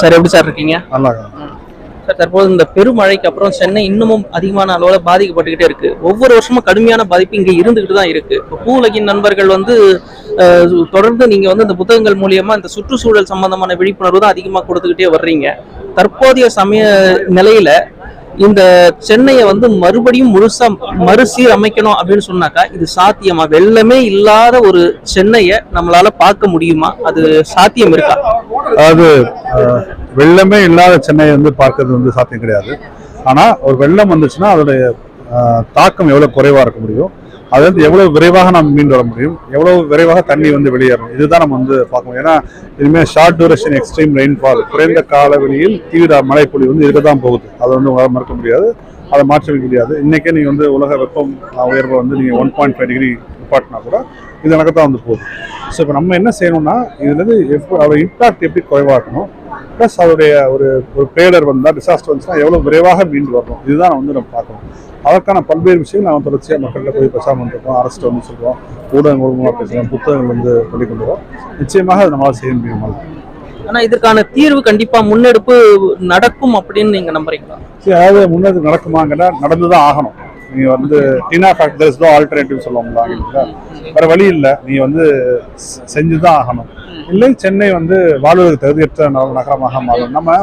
Sir எப்படி sir இருக்கீங்க? நல்லா சார் தற்போது இந்த பெருமழைக்கு அப்புறம் சென்னை இன்னமும் அதிகமான அளவில் பாதிக்கப்பட்டுக்கிட்டே இருக்கு. ஒவ்வொரு வருஷமும் கடுமையான பாதிப்பு இங்கே இருந்துகிட்டு தான் இருக்கு. இப்போ பூவுலகின் நண்பர்கள் வந்து தொடர்ந்து நீங்க வந்து இந்த புத்தகங்கள் மூலியமா இந்த சுற்றுச்சூழல் சம்பந்தமான விழிப்புணர்வு தான் அதிகமாக கொடுத்துக்கிட்டே வர்றீங்க. தற்போதைய சமய நிலையில இந்த சென்னையை வந்து மறுபடியும் முழுசா மறுசீரமைக்கணும் அப்படின்னு சொன்னாக்கா இது சாத்தியமா? வெள்ளமே இல்லாத ஒரு சென்னையை நம்மளால பார்க்க முடியுமா? அது சாத்தியம் இருக்கா? அதாவது வெள்ளமே இல்லாத சென்னையை வந்து பார்க்கறது வந்து சாத்தியம் கிடையாது. ஆனா ஒரு வெள்ளம் வந்துச்சுன்னா அதோடைய தாக்கம் எவ்வளவு குறைவா இருக்க முடியும்? அது வந்து எவ்வளவு விரைவாக நம்ம மீண்டு வர முடியும்? எவ்வளவு விரைவாக தண்ணி வந்து வெளியேறும் இதுதான் நம்ம வந்து பார்க்கணும். ஏன்னா இனிமேல் ஷார்ட் டூரேஷன் எக்ஸ்ட்ரீம் ரெயின்ஃபால் குறைந்த காலவெளியில் தீவிர மழைப்பொழி வந்து இருக்க தான் போகுது. அதை வந்து உங்களால் மறுக்க முடியாது. அதை மாற்ற வைக்க முடியாது. இன்றைக்கே நீங்கள் வந்து உலக வெப்பம் உயர்வை வந்து நீங்கள் ஒன் பாயிண்ட் ஃபைவ் டிகிரி நிப்பாட்டினா கூட இது தான் வந்து போகுது. ஸோ இப்போ நம்ம என்ன செய்யணும்னா இதுலேருந்து எப்போ அதோட இம்பாக்ட் எப்படி குறைவாக்கணும்? ப்ளஸ் அதோடைய ஒரு ஒரு பேடர் வந்தால் டிசாஸ்டர் வந்துச்சுன்னா எவ்வளோ விரைவாக மீண்டு வரணும்? இதுதான் வந்து நம்ம பார்க்கணும். அதற்கான பல்வேறு விஷயங்கள் நம்ம தொடர்ச்சியாக மக்கள்கிட்ட போய் பிரச்சாரம் பண்ணிருக்கோம் அரசு வந்து சொல்கிறோம் ஊடகங்கள் மூலமாக பேசுகிறோம் புத்தகங்கள் வந்து சொல்லி கொண்டு நிச்சயமாக அதை நம்மளால் செய்ய முடியும் ஆனா இதற்கான தீர்வு கண்டிப்பா முன்னெடுப்பு நடக்கும் அப்படின்னு நீங்க நம்புறீங்களா? சரி அதாவது முன்னது நடக்குமாங்கன்னா நடந்து தான் ஆகணும். நீங்க வந்து டினா ஃபேக்டர்ஸ் தான் ஆல்டர்னேட்டிவ் சொல்லுவாங்களா வேற வழி இல்லை. நீங்க வந்து செஞ்சு தான் ஆகணும். இல்லை சென்னை வந்து வாழ்வதற்கு தகுதியற்ற நகரமாக மாறும். நம்ம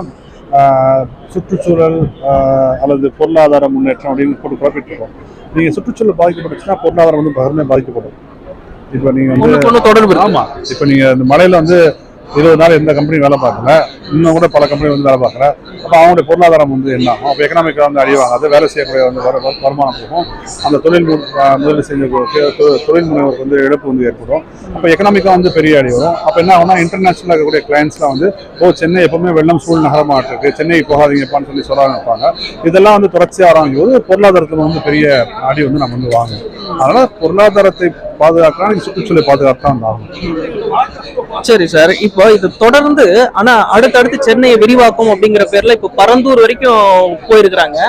சுற்றுச்சூழல் அல்லது பொருளாதார முன்னேற்றம் அப்படின்னு போட்டு குழப்பிட்டு இருக்கோம் நீங்க சுற்றுச்சூழல் பாதிக்கப்பட்டுச்சுன்னா பொருளாதாரம் வந்து பகமே பாதிக்கப்படும். இப்போ நீங்க வந்து தொடர்பு இருக்கு. ஆமா. இப்போ நீங்க இந்த மலையில வந்து இருபது நாள் எந்த கம்பெனி வேலை பார்க்கல. இன்னும் கூட பல கம்பெனி வந்து வேலை பார்க்கல. அப்போ அவங்களுடைய பொருளாதாரம் வந்து என்ன? ஆகும் அப்போ எக்கனாமிக்காக வந்து அழிவாங்க அது வேலை செய்யக்கூடிய வந்து வர வருமானம் போகும். அந்த தொழில் முதலீடு செஞ்ச தொழில் முனைவோருக்கு வந்து இழப்பு வந்து ஏற்படும். அப்போ எக்கனாமிக்காக வந்து பெரிய அடி வரும். அப்போ என்ன ஆகும்னா இன்டர்நேஷனலாக இருக்கக்கூடிய கிளைண்ட்ஸ்லாம் வந்து ஓ சென்னை எப்பவுமே வெள்ளம் சூழ் நகரமாக இருக்குது சென்னை போகாதீங்கப்பான்னு சொல்லி சொல்ல இருப்பாங்க. இதெல்லாம் வந்து தொடர்ச்சியாக ஆரம்பிக்கும் போது பொருளாதாரத்தில் வந்து பெரிய அடி வந்து நம்ம வந்து வாங்குவோம் அதனால பொருளாதாரத்தை பாதுகாக்கலாம் சுற்றுச்சூழலை பாதுகாத்து தான் சரி சார் இப்போ இது தொடர்ந்து ஆனா அடுத்தடுத்து சென்னையை விரிவாக்கும் அப்படிங்கிற பேர்ல இப்போ பரந்தூர் வரைக்கும் போயிருக்கிறாங்க.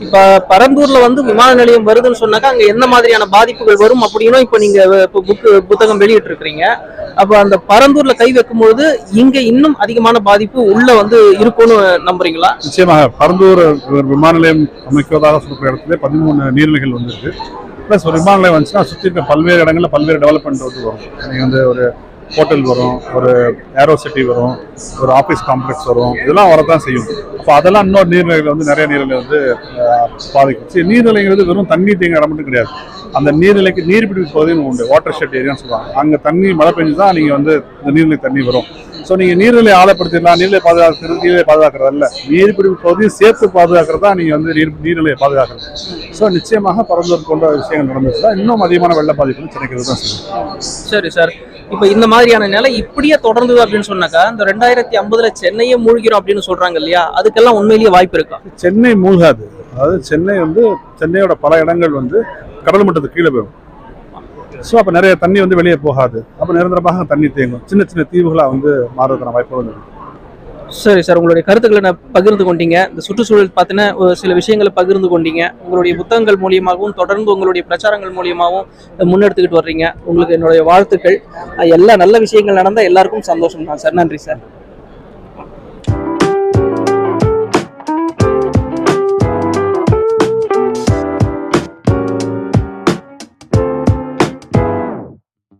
இப்ப பரந்தூர்ல வந்து விமான நிலையம் வருதுன்னு சொன்னாக்கா அங்க என்ன மாதிரியான பாதிப்புகள் வரும் அப்படின்னும் இப்போ நீங்க இப்போ புக்கு புத்தகம் வெளியிட்டு இருக்கிறீங்க அப்ப அந்த பரந்தூர்ல கை வைக்கும்பொழுது இங்க இன்னும் அதிகமான பாதிப்பு உள்ள வந்து இருக்கும்னு நம்புறீங்களா? நிச்சயமாக பரந்தூர் விமான நிலையம் அமைக்குவதாக சொல்லக்கூடிய இடத்துல பதிமூணு நீர்நிலைகள் வந்து இருக்கு ப்ளஸ் ஒரு விமான நிலையம் வந்துச்சுன்னா சுற்றி இருக்க பல்வேறு இடங்களில் பல்வேறு டெவலப்மெண்ட் வந்து வரும். நீங்கள் வந்து ஒரு ஹோட்டல் வரும் ஒரு ஏரோ சிட்டி வரும் ஒரு ஆஃபீஸ் காம்ப்ளெக்ஸ் வரும். இதெல்லாம் வரதான் செய்யும். அப்போ அதெல்லாம் இன்னொரு நீர்நிலைகள் வந்து நிறைய நீர்நிலை வந்து பாதிக்கும். சரி நீர்நிலைங்கிறது வெறும் தண்ணி தேங்க இடம் மட்டும் கிடையாது. அந்த நீர்நிலைக்கு நீர்பிடிப்பு பகுதின்னு உண்டு. வாட்டர் ஷெட் ஏரியான்னு சொல்லுவாங்க. அங்கே தண்ணி மழை பெஞ்சு தான் நீங்கள் வந்து இந்த நீர்நிலை தண்ணி வரும். ஸோ நீங்கள் நீர்நிலை ஆழப்படுத்திடலாம் நீர்நிலை பாதுகாக்கிறது நீர்நிலை பாதுகாக்கிறது அல்ல. நீர்பிடிப்பு பகுதியும் சேர்த்து பாதுகாக்கிறது தான் நீங்கள் வந்து நீர் நீர்நிலையை பாதுகாக்கிறது. ஸோ நிச்சயமாக பரந்தூர் போன்ற விஷயங்கள் நடந்துச்சுன்னா இன்னும் அதிகமான வெள்ள பாதிப்பு சென்னைக்கு தான் செய்யும். சரி சார். இப்போ இந்த மாதிரியான நிலை இப்படியே தொடர்ந்தது அப்படின்னு சொன்னாக்கா இந்த ரெண்டாயிரத்தி ஐம்பதுல சென்னையே மூழ்கிறோம் அப்படின்னு சொல்றாங்க இல்லையா? அதுக்கெல்லாம் உண்மையிலேயே வாய்ப்பு இருக்கா? சென்னை மூழ்காது. அதாவது சென்னை வந்து சென்னையோட பல இடங்கள் வந்து கடல் மட்டத்துக்கு கீழே போயிடும். ஸோ அப்போ நிறைய தண்ணி வந்து வெளியே போகாது. அப்போ நிரந்தரமாக தண்ணி தேங்கும். சின்ன சின்ன தீவுகளாக வந்து மாறுவதற்கான வாய்ப்பு வந்து இருக்கு. சரி சார் உங்களுடைய கருத்துக்களை நான் பகிர்ந்து கொண்டீங்க. இந்த சுற்றுச்சூழல் பார்த்தீங்கன்னா ஒரு சில விஷயங்களை பகிர்ந்து கொண்டீங்க. உங்களுடைய புத்தகங்கள் மூலியமாகவும் தொடர்ந்து உங்களுடைய பிரச்சாரங்கள் மூலியமாகவும் முன்னெடுத்துக்கிட்டு வர்றீங்க. உங்களுக்கு என்னுடைய வாழ்த்துக்கள். எல்லா நல்ல விஷயங்கள் நடந்தால் எல்லாருக்கும் சந்தோஷம் தான் சார் நன்றி சார்